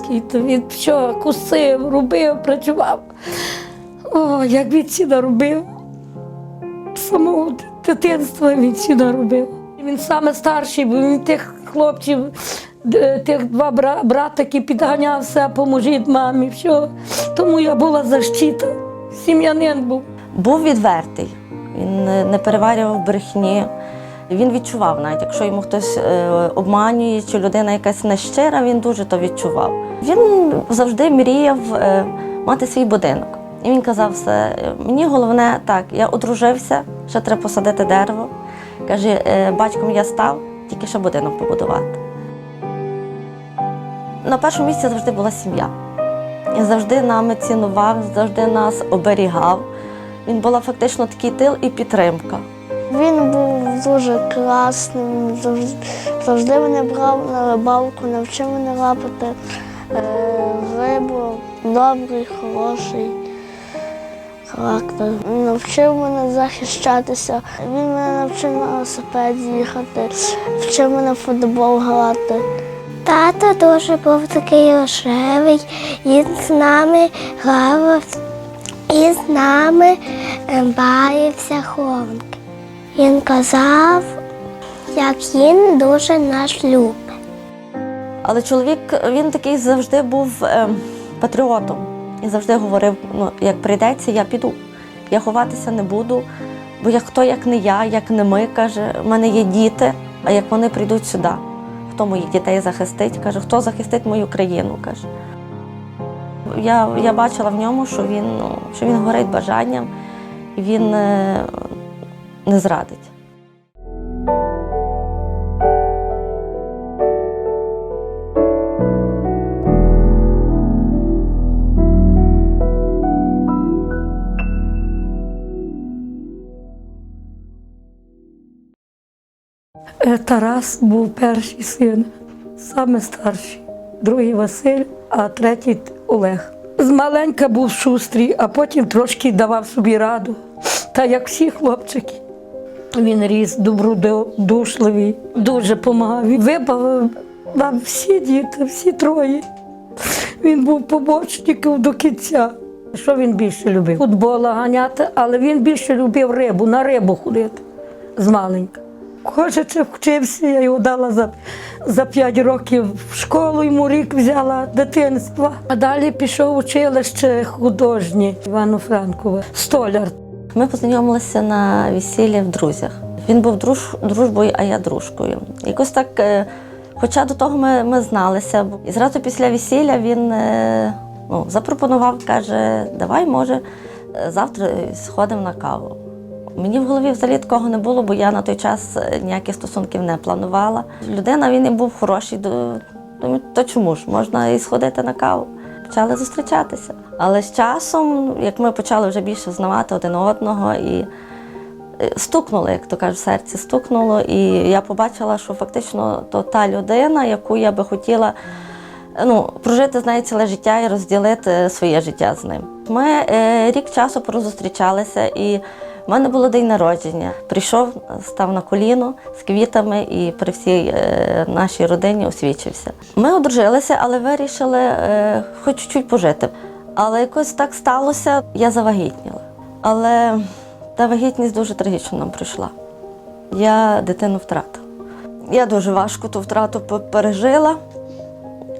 господарський, то він що кусив, робив, працював. О, як він ці наробив. З Самого дитинства він ці наробив. Він саме старший, бо він тих хлопців, тих два бра- братики підганяв все, поможіть мамі, все. Тому я була защита. Сім'янин був. Був відвертий, він не переварював брехні. Він відчував, навіть якщо йому хтось е, обманює, чи людина якась нещира, він дуже то відчував. Він завжди мріяв е, мати свій будинок. І він казав все, е, мені головне так, я одружився, ще треба посадити дерево. Каже, «Е, батьком я став, тільки ще будинок побудувати. На першому місці завжди була сім'я. І завжди нами цінував, завжди нас оберігав. Він була фактично такий тил і підтримка. Він був дуже класним, завжди, мене брав на рибалку, навчив мене лапати е, рибу, добрий, хороший характер. Він навчив мене захищатися. Він мене навчив на велосипеді їхати, вчив мене футбол грати. Тато дуже був такий рожевий, він з нами грав і з нами е, бавився хованки. Він казав, як він дуже нас любить. Але чоловік він такий завжди був ем, патріотом і завжди говорив: ну, як прийдеться, я піду. Я ховатися не буду, бо як хто, як не я, як не ми, каже, в мене є діти, а як вони прийдуть сюди, хто моїх дітей захистить? каже, хто захистить мою країну? каже. Я, я бачила в ньому, що він, ну, що він горить бажанням він е, не зрадить. Е, Тарас був перший син, саме старший, другий Василь, а третій Олег. Змаленька був шустрий, а потім трошки давав собі раду. Та як всі хлопчики. Він ріс добродушливий, дуже допомагав. Вибавив нам всі діти, всі троє. Він був побочником до кінця. Що він більше любив? Футбола ганяти, але він більше любив рибу, на рибу ходити з маленька. Хоче вчився, я його дала за, за 5 років в школу, йому рік взяла дитинства. А далі пішов училище художнє Івано-Франкове, столяр. Ми познайомилися на весіллі в друзях. Він був друж, дружбою, а я дружкою. Якось так, е, хоча до того ми, ми зналися. І зразу після весілля він е, ну, запропонував, каже, давай, може, завтра сходимо на каву. Мені в голові взагалі такого не було, бо я на той час е, ніяких стосунків не планувала. Людина він і був хороший. Думаю, то чому ж можна і сходити на каву? Почали зустрічатися. Але з часом, як ми почали вже більше знавати один одного, і е, стукнуло, як то кажуть, серці стукнуло, і я побачила, що фактично то та людина, яку я би хотіла ну, прожити з нею ціле життя і розділити своє життя з ним. Ми е, рік часу порозустрічалися, і в мене було день народження. Прийшов, став на коліно з квітами і при всій е, нашій родині освічився. Ми одружилися, але вирішили е, хоч чуть пожити. Але якось так сталося, я завагітніла. Але та вагітність дуже трагічно нам прийшла. Я дитину втратила. Я дуже важко ту втрату пе- пережила.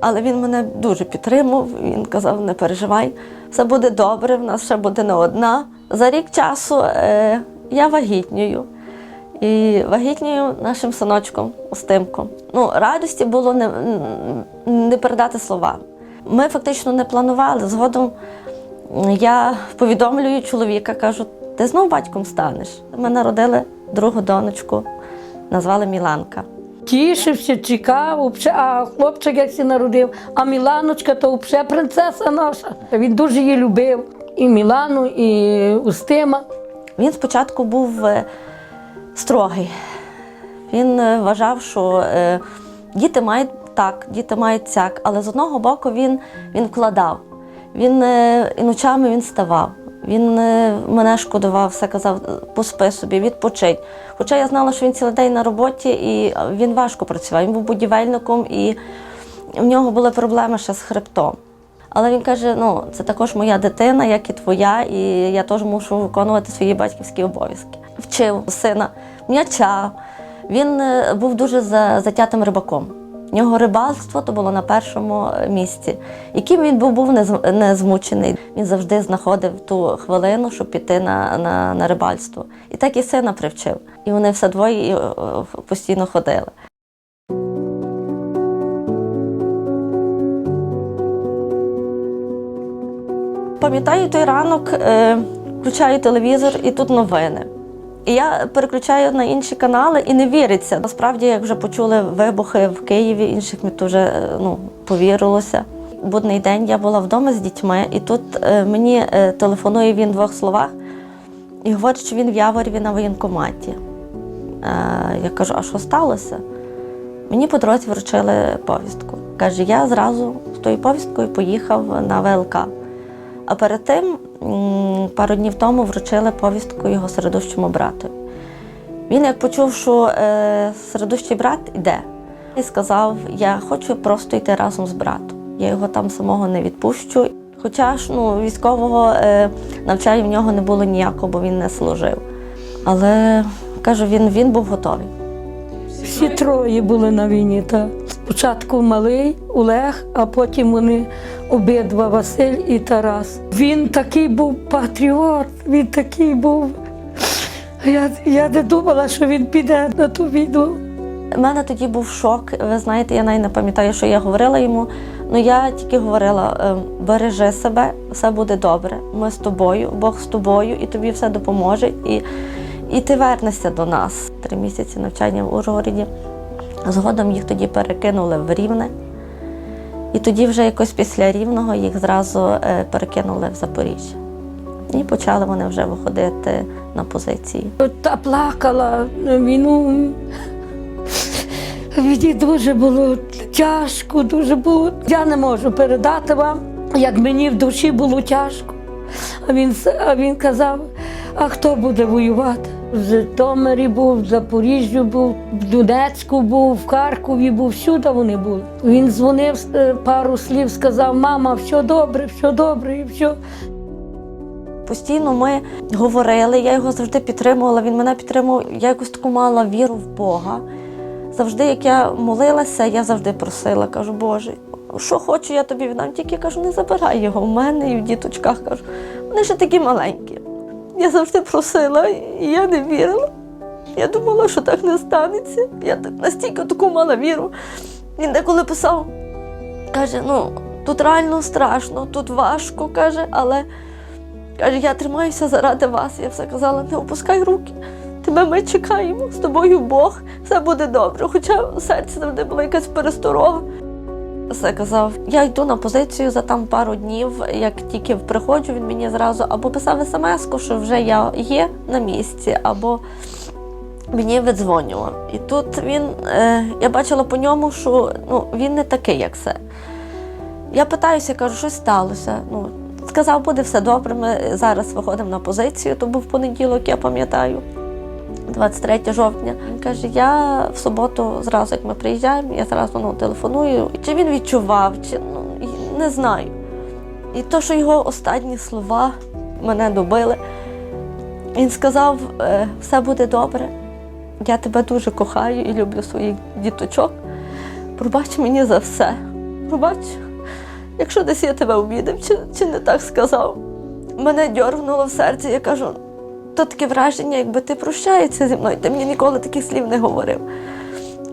Але він мене дуже підтримував. Він казав: не переживай, все буде добре, в нас ще буде не одна. За рік часу е, я вагітнюю. І вагітнюю нашим синочком Устимком. Ну, радості було не, не передати словами. Ми фактично не планували. Згодом я повідомлюю чоловіка, кажу, ти знов батьком станеш. Ми народили другу донечку, назвали Міланка. Тішився, чекав, а хлопчик як сі народив, а Міланочка то взагалі принцеса наша. Він дуже її любив. І Мілану, і Устима. Він спочатку був е, строгий. Він е, вважав, що е, діти мають так, діти мають цяк, але з одного боку він, він вкладав. Він і ночами він ставав. Він е, мене шкодував, все казав, поспи собі, відпочить. Хоча я знала, що він цілий день на роботі і він важко працював. Він був будівельником і в нього були проблеми ще з хребтом. Але він каже: ну, це також моя дитина, як і твоя, і я теж мушу виконувати свої батьківські обов'язки. Вчив сина м'яча. Він е, був дуже за- затятим рибаком. В нього рибальство то було на першому е, місці. Яким він був, був не змучений. Він завжди знаходив ту хвилину, щоб піти на, на, на рибальство. І так і сина привчив. І вони все двоє е, постійно ходили. Пам'ятаю той ранок, е, включаю телевізор і тут новини. І я переключаю на інші канали і не віриться. Насправді, як вже почули вибухи в Києві, інших мені вже е, ну, повірилося. Будний день я була вдома з дітьми, і тут е, мені е, телефонує він в двох словах і говорить, що він в Яворіві на воєнкоматі. Я кажу, а що сталося? Мені по дорозі вручили повістку. Каже, я зразу з тою повісткою поїхав на ВЛК. А перед тим, пару днів тому, вручили повістку його середущому брату. Він, як почув, що е, середущий брат йде, і сказав: Я хочу просто йти разом з братом. Я його там самого не відпущу. Хоча ж ну, військового е, навчання в нього не було ніякого, бо він не служив. Але кажу, він, він був готовий. Всі троє були на війні. Та. Спочатку малий Олег, а потім вони обидва Василь і Тарас. Він такий був патріот, він такий був. Я, я не думала, що він піде на ту війну. У мене тоді був шок. Ви знаєте, я навіть не пам'ятаю, що я говорила йому. Ну я тільки говорила: е, бережи себе, все буде добре. Ми з тобою, Бог з тобою, і тобі все допоможе. І, і ти вернешся до нас. Три місяці навчання в Ужгороді. Згодом їх тоді перекинули в Рівне. І тоді вже якось після Рівного їх зразу е, перекинули в Запоріжжя. І почали вони вже виходити на позиції. Та плакала війну. Мені дуже було тяжко, дуже було. Я не можу передати вам, як мені в душі було тяжко. А він, а він казав: а хто буде воювати? В Житомирі був, в Запоріжжі був, в Донецьку був, в Харкові був, всюди вони були. Він дзвонив е, пару слів, сказав: мама, все добре, все добре, і все. Постійно ми говорили, я його завжди підтримувала, він мене підтримував. Я якось таку мала віру в Бога. Завжди, як я молилася, я завжди просила, кажу, Боже, що хочу, я тобі віддам. Тільки кажу, не забирай його в мене і в діточках. Кажу, вони ще такі маленькі. Я завжди просила, і я не вірила. Я думала, що так не станеться. Я настільки таку мала віру. Він деколи писав, каже, ну, тут реально страшно, тут важко, каже, але. Каже, я тримаюся заради вас. Я все казала, не опускай руки. Тебе ми чекаємо, з тобою Бог, все буде добре. Хоча в серці завжди була якась пересторога. Все казав, я йду на позицію за там пару днів. Як тільки приходжу, він мені зразу або писав смс, що вже я є на місці, або мені видзвонював. І тут він, е, я бачила по ньому, що ну, він не такий, як все. Я питаюся, кажу, що сталося. Ну, сказав, буде все добре. Ми зараз виходимо на позицію. То був понеділок, я пам'ятаю, 23 жовтня. Він каже: я в суботу, зразу як ми приїжджаємо, я зразу ну, телефоную. Чи він відчував, чи ну не знаю. І то, що його останні слова мене добили, він сказав: «Е, все буде добре. Я тебе дуже кохаю і люблю своїх діточок. Пробач мені за все. Пробач, якщо десь я тебе обідав, чи, чи не так сказав. Мене дьоргнуло в серці, я кажу, то таке враження, якби ти прощаєшся зі мною, ти мені ніколи таких слів не говорив.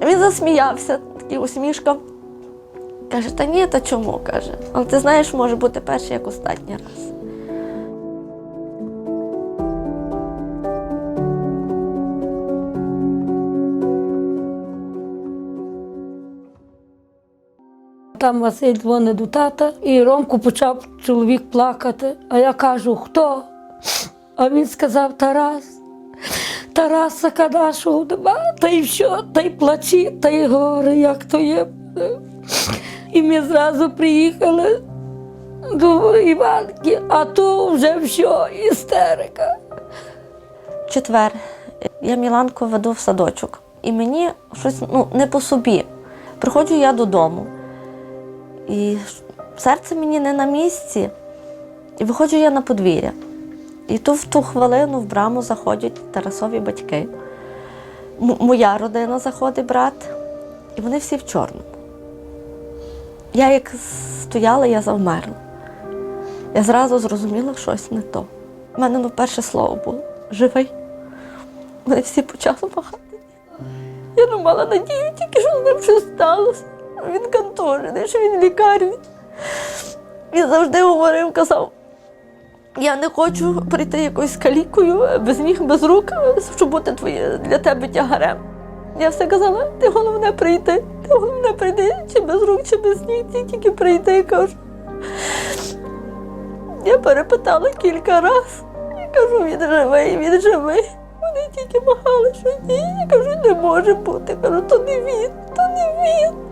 Він засміявся, такий усмішка. Каже, та ні, та чому? каже. Але ти знаєш, може бути перший як останній раз. Там Василь дзвонить до тата, і Ромку почав чоловік плакати. А я кажу, хто? А він сказав Тарас. Тараса Кадашого нема, та й що, та й плачі, та й горе, як то є. І ми зразу приїхали до Іванки, а то вже все, істерика. Четвер я Міланку веду в садочок, і мені щось ну, не по собі. Приходжу я додому. І серце мені не на місці. І виходжу я на подвір'я. І тут в ту хвилину в браму заходять Тарасові батьки. М- моя родина заходить, брат, і вони всі в чорному. Я як стояла, я завмерла. Я зразу зрозуміла, що щось не то. У мене ну, перше слово було живий. Вони всі почали махати. Я не мала надію, тільки що з ним щось сталося. Він контужений, що він лікарні. Він завжди говорив, казав, я не хочу прийти якоюсь калікою, без ніг, без рук, щоб бути твоє, для тебе тягарем. Я все казала, ти головне прийти, ти головне прийди, чи без рук, чи без ніг, ти тільки прийти, кажу. Я перепитала кілька разів. Я кажу, він живий, він живий. Вони тільки махали, що ні. Я кажу, не може бути. Кажу, то не він, то не він.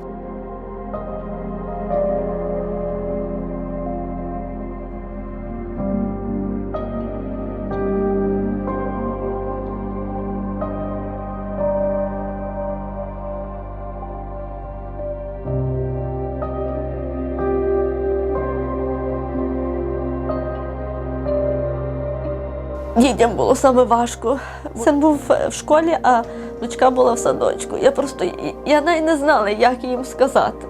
Дітям було саме важко. Син був в школі, а дочка була в садочку. Я просто я навіть не знала, як їм сказати.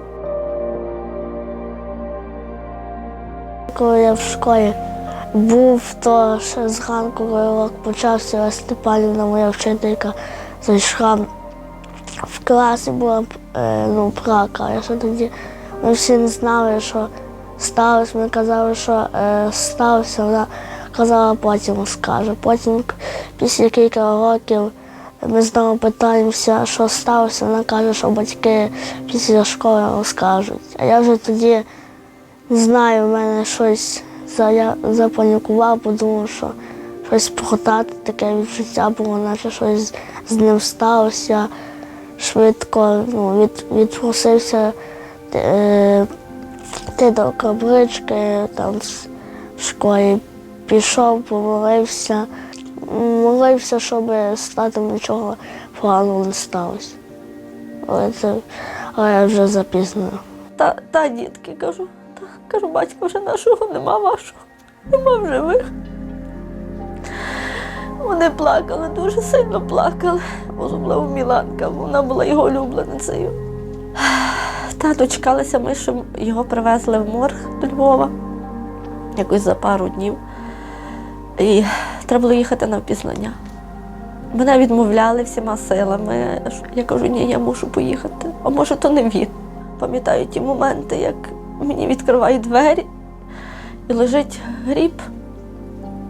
Коли я в школі був, то ще зранку, урок почався, Степанівна, моя вчителька, зайшла в клас і була е, ну, плакала. Я ще тоді ми всі не знали, що сталося. Ми казали, що е, сталося. Вона казала, потім скаже. Потім, після кілька років, ми знову питаємося, що сталося. Вона каже, що батьки після школи розкажуть. А я вже тоді не знаю, в мене щось запанікував, подумав, що щось похотати, таке відчуття було, наче щось з ним сталося. Швидко ну, від, відпросився е, ти до каблички, там в школі пішов, помолився. Молився, щоб з татом нічого поганого не сталося. Але це але вже запізно. Та, та дітки, кажу, та, кажу, батька вже нашого нема вашого, нема в живих. Вони плакали, дуже сильно плакали, особливо Міланка, вона була його улюбленицею. Та дочекалися ми, що його привезли в морг до Львова якось за пару днів. І треба було їхати на впізнання. Мене відмовляли всіма силами. Я кажу, ні, я мушу поїхати. А може, то не він. Пам'ятаю ті моменти, як мені відкривають двері і лежить гріб.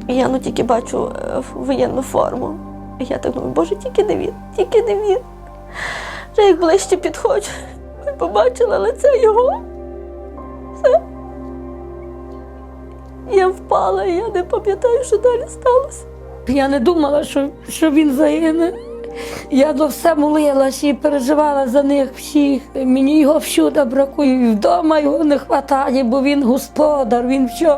І я ну тільки бачу е, воєнну форму. І я так думаю, боже, тільки не він, тільки не він. Вже як ближче підходжу, побачила лице його. Все. Я впала, я не пам'ятаю, що далі сталося. Я не думала, що, що він загине. Я до все молилася і переживала за них всіх. Мені його всюди бракує, вдома його не вистачає, бо він господар, він що,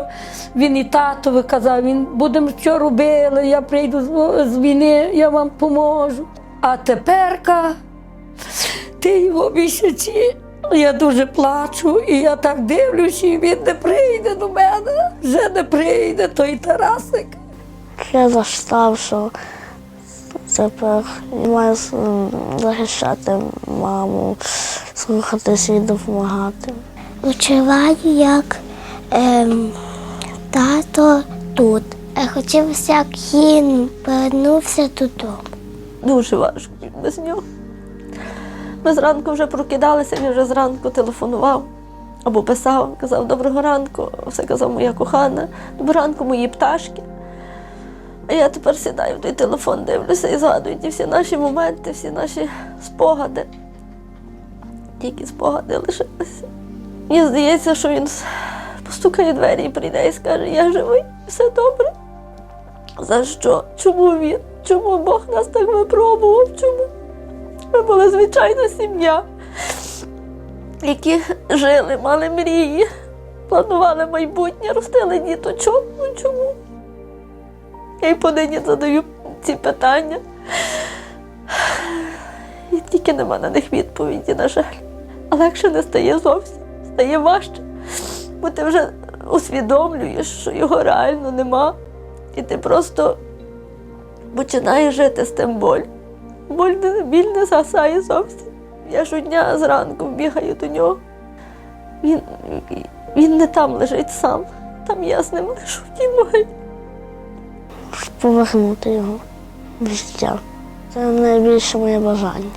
він і татові казав, він будемо що робили, я прийду з війни, я вам поможу. А теперка ти його місяці. Я дуже плачу, і я так дивлюся, і він не прийде до мене. Вже не прийде той Тарасик. Я застав, що тепер я маю захищати маму, слухатися і допомагати. Відчуваю, як ем, тато тут. Е, Хотілося, як він повернувся додому. Дуже важко без нього. Ми зранку вже прокидалися, він вже зранку телефонував або писав, казав доброго ранку, все казав моя кохана, доброго ранку, мої пташки. А я тепер сідаю в той телефон, дивлюся і згадую ті всі наші моменти, всі наші спогади. Тільки спогади лишилися. Мені здається, що він постукає двері і прийде і скаже, я живий, все добре. За що? Чому він? Чому Бог нас так випробував? Чому? Ми були звичайна сім'я, які жили, мали мрії, планували майбутнє, ростили діточок. Ну чому? Я й понині задаю ці питання. І тільки нема на них відповіді, на жаль. А легше не стає зовсім. стає важче, бо ти вже усвідомлюєш, що його реально нема. І ти просто починаєш жити з тим боль. Біль не згасає зовсім. Я щодня зранку бігаю до нього. Він, він не там лежить сам, там я з ним лежу в. Повернути його в життя. Це найбільше моє бажання.